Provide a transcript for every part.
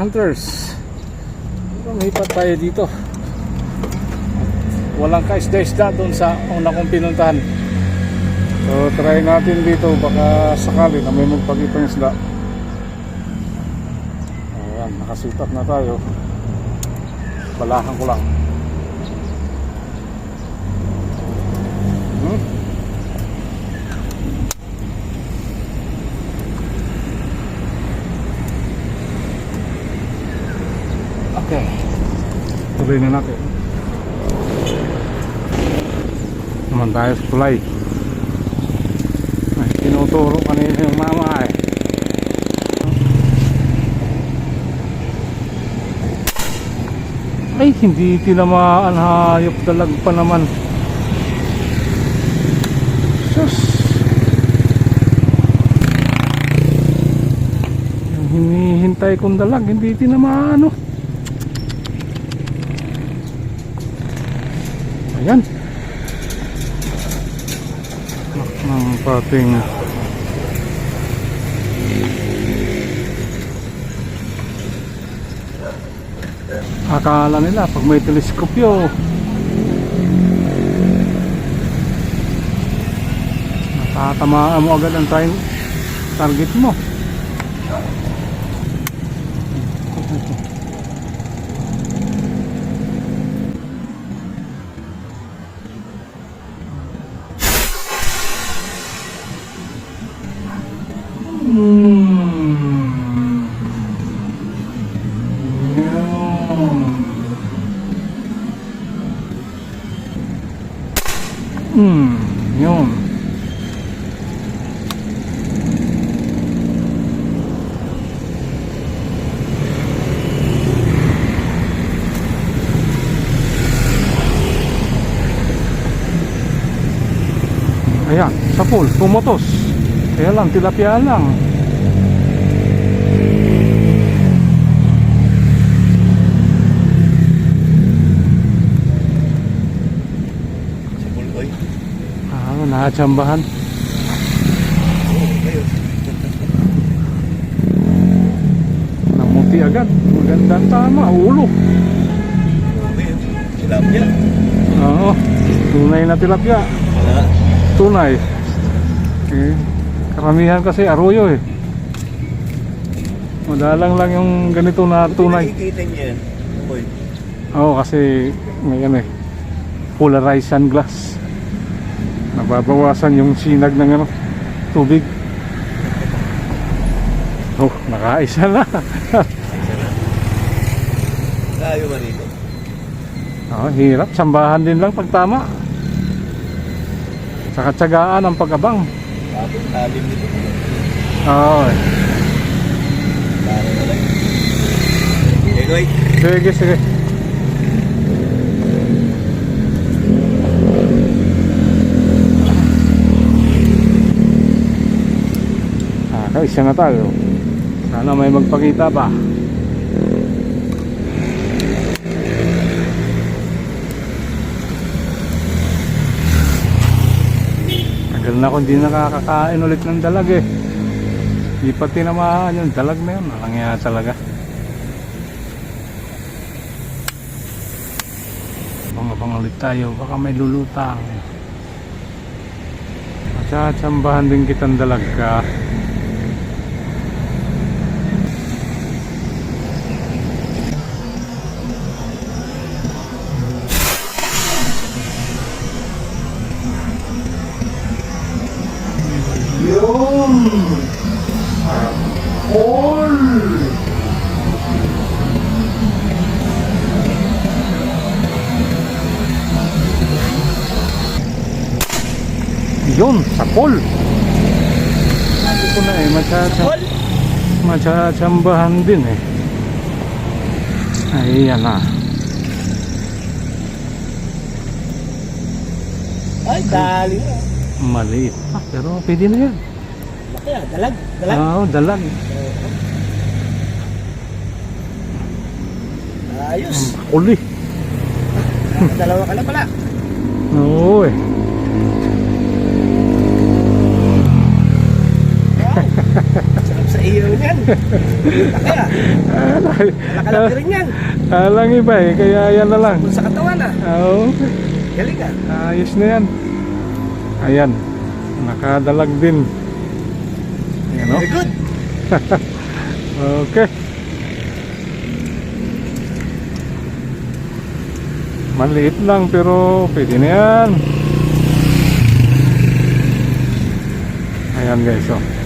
hunters lumipat tayo dito. Walang kaisda-isda doon sa una kong pinuntahan. So try natin dito. Baka sakali na may magpagipang isda. Ayan nakasitat na tayo. Balahan ko lang. Hmm? Tuloy na natin. Naman tayo sa tulay. Ay, tinuturo kanina yung mama eh. Ay, hindi tinamaan hayop dalag pa naman. Sus. Yung hinihintay kong dalag, hindi tinamaan oh. Ayan. Ang pating Akala nila pag may teleskopyo. Natatamaan mo agad ang target mo sa pool, pumotos. Kaya lang, tilapia lang. Sa Bulgoy. Ah, nakatsambahan. Oo, kayo. Namuti agad. Magandang tama, ulo. Tilapia. Oo, tunay na tilapia. Wala. Tunay. Eh, karamihan kasi arroyo eh. Madalang lang yung ganito na tunay. Nakikita niya yan. Oo, kasi may ano eh, polarized sunglass. Nababawasan yung sinag ng ano, tubig. Oh, nakaisa na. Layo man dito. oh, hirap, sambahan din lang pag tama. Saka tsagaan ang pag-abang. Tapos talim dito. Oo. Okay, Goy. sige, sige. Ah, kaisa na tayo. Sana may magpakita pa. Tagal na akong hindi nakakakain ulit ng dalag eh. Di pa tinamaan yung dalag na yun. Alang yan talaga. Abang-abang ulit tayo. Baka may lulutang. Matsatsambahan din kitang dalag ka. Yun, ko na eh, matsatsam matsatsambahan din eh. Ayan na. Ay, dali na. Maliit pa, pero pwede na yan. Laki ah. Dalag. Dalag. Oo, dalag. Ayos. Uli. Dalawa ka na pala. Oo eh. Ah. Alay. Nakalaki rin yan. Alang iba eh, kaya yan na lang. Sa katawan ah. Oo. Galing ah. Ayos na yan. Ayan. Nakadalag din. Ayan o. Very good. Okay. Maliit lang pero pwede na yan. Ayan guys oh.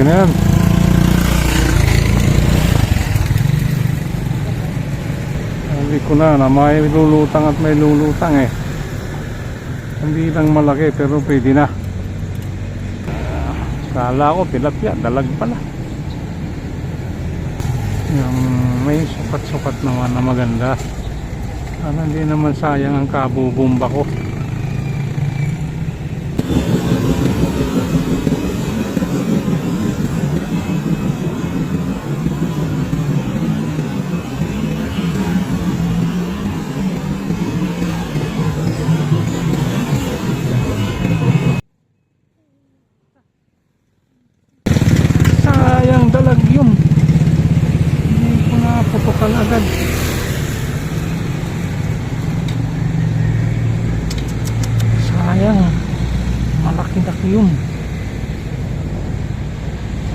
Okay na yan. Sabi ko na na may lulutang at may lulutang eh. Hindi lang malaki pero pwede na. Ah, Kala ko tilapia, dalag pala. Yung may sukat-sukat naman na maganda. Ano, hindi naman sayang ang kabubumba ko. Sayang dalag yun. Hindi ko na putukan agad. Sayang. Malaki-laki yun.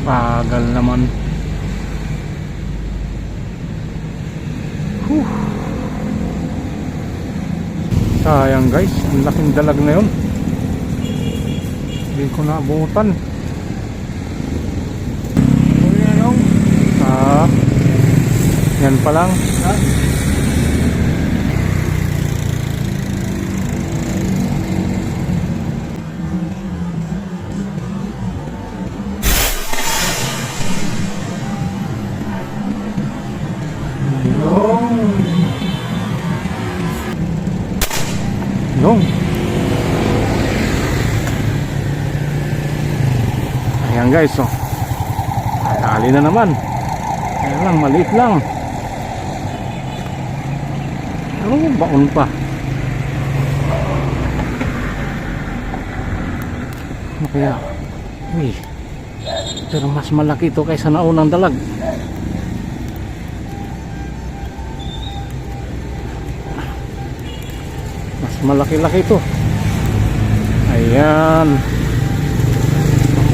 Bagal naman. Whew. Sayang guys. Ang laking dalag na yun. Hindi ko na abutan. Ah. Yan pa lang. Yung. Guys, oh. Dali na naman. Kaya lang, maliit lang. Pero baon pa. Ano kaya? Uy. Pero mas malaki ito kaysa naunang dalag. Mas malaki-laki ito. Ayan.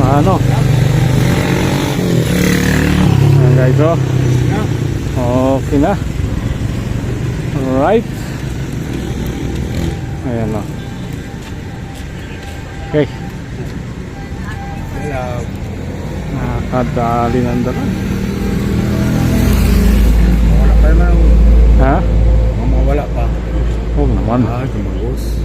Paano? Ayan guys, oh. Okay na. Alright. Ayan na. Okay. Hello. Nakakadali ng dalan. Wala pa naman. Ha? Mamawala pa. Oo naman. Ah, gumagos.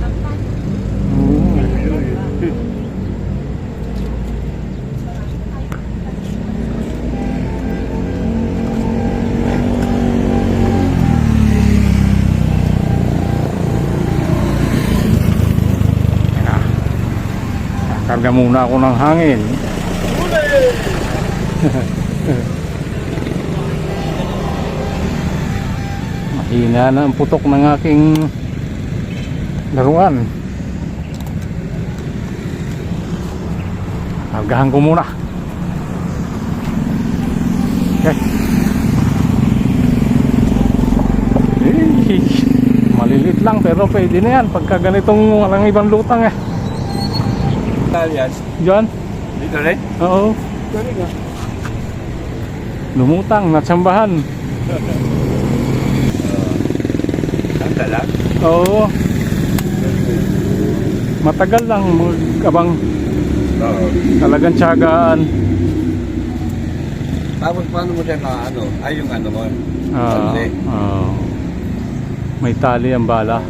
Karga muna ako ng hangin. Mahina na ang putok ng aking laruan. Kargahan ko muna. Okay. Eh, Malilit lang pero pwede na yan pagka ganitong walang ibang lutang eh. Alias. Diyan? Dito rin? Oo. Galing ah. Lumutang, natsambahan. Ang dalag. Oo. Matagal lang abang Oo. talagang tiyagaan. Tapos paano mo siya na ano? Ay, yung ano mo. Ah, Sandali. ah. may tali ang bala.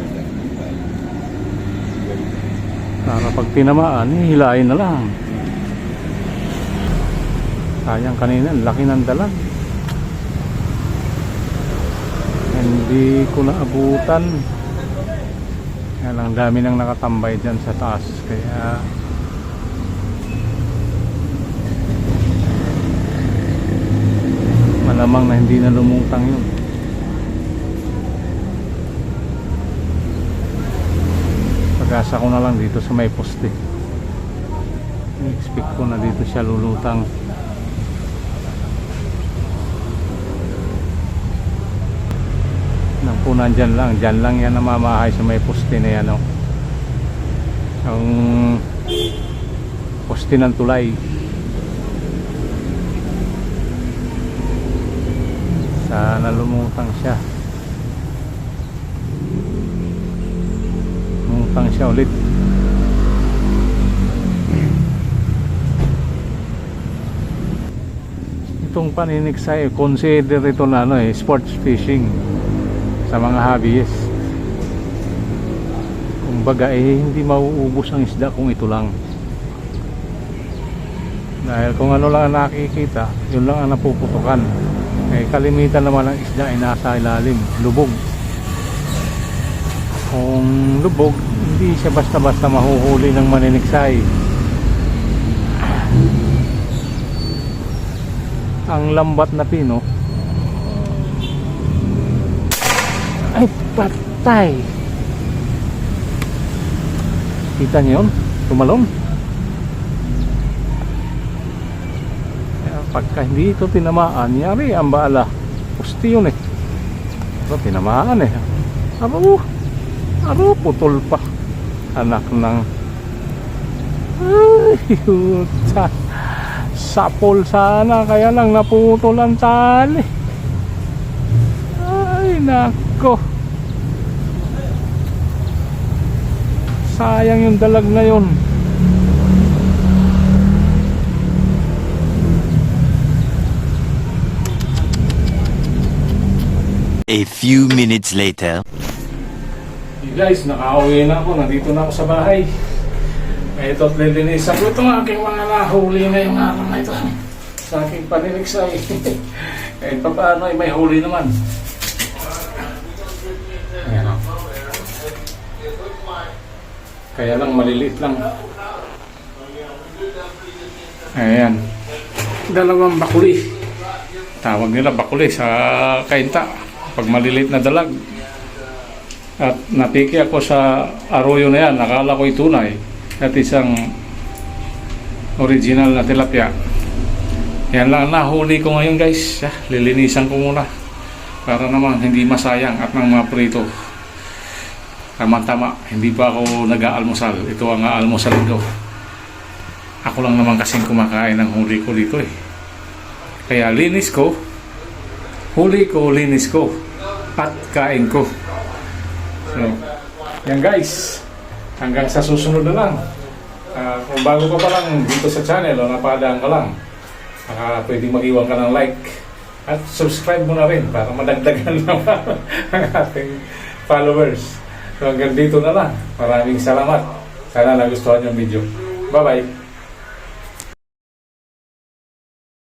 Para pag tinamaan, eh, hilahin na lang. Sayang kanina, ang laki ng dalag. Hindi ko naabutan. Kaya lang dami nang nakatambay dyan sa taas. Kaya malamang na hindi na lumutang yun. Gasa ko na lang dito sa may poste. expect ko na dito siya lulutang. Nang po nandyan lang. Dyan lang yan namamahay sa may poste na yan. Oh. Ang poste ng tulay. Sana lumutang siya. Lumutang siya ulit. Itong paniniksay, consider ito na ano eh, sports fishing sa mga hobbyist. Kumbaga eh, hindi mauubos ang isda kung ito lang. Dahil kung ano lang ang nakikita, yun lang ang napuputukan. Eh, kalimitan naman ng isda ay nasa ilalim, lubog. Kung lubog, hindi siya basta-basta mahuhuli ng maniniksay. Ang lambat na pino ay patay. Kita niyo yun? Tumalon. Pagka hindi ito tinamaan, yari ang bala. Pusti yun eh. Pero tinamaan eh. Aro, aro, putol pa. Anak ng... Yuta. Sapol sana, kaya lang naputol ang tali. Ay, nako. Sayang yung dalag na yun. A few minutes later. Hey guys, nakauwi na ako. Nandito na ako sa bahay. Ito at lilinisan ko itong aking mga nahuli na yung araw na ito. Sa aking paniniksay. Kahit pa paano ay may huli naman. Ayan o. Kaya lang maliliit lang. Ayan. Dalawang bakuli. Tawag nila bakuli sa kainta. Pag maliliit na dalag. At napiki ako sa arroyo na yan. Nakala ko tunay. At isang original na tilapia. Yan lang ang nahuli ko ngayon guys. Ah, lilinisan ko muna. Para naman hindi masayang at nang maprito. Tama-tama. Hindi pa ako nag-aalmusal. Ito ang aalmusal ko. Ako lang naman kasing kumakain ng huli ko dito eh. Kaya linis ko. Huli ko, linis ko. At kain ko. So, yan guys. Hanggang sa susunod na lang. Ah, kung bago ka pa lang dito sa channel o napadaan ka lang, baka pwedeng mag-iwan ka ng like at subscribe mo na rin para madagdagan naman ang ating followers. So hanggang dito na lang. Maraming salamat. Sana nagustuhan yung video. Bye-bye.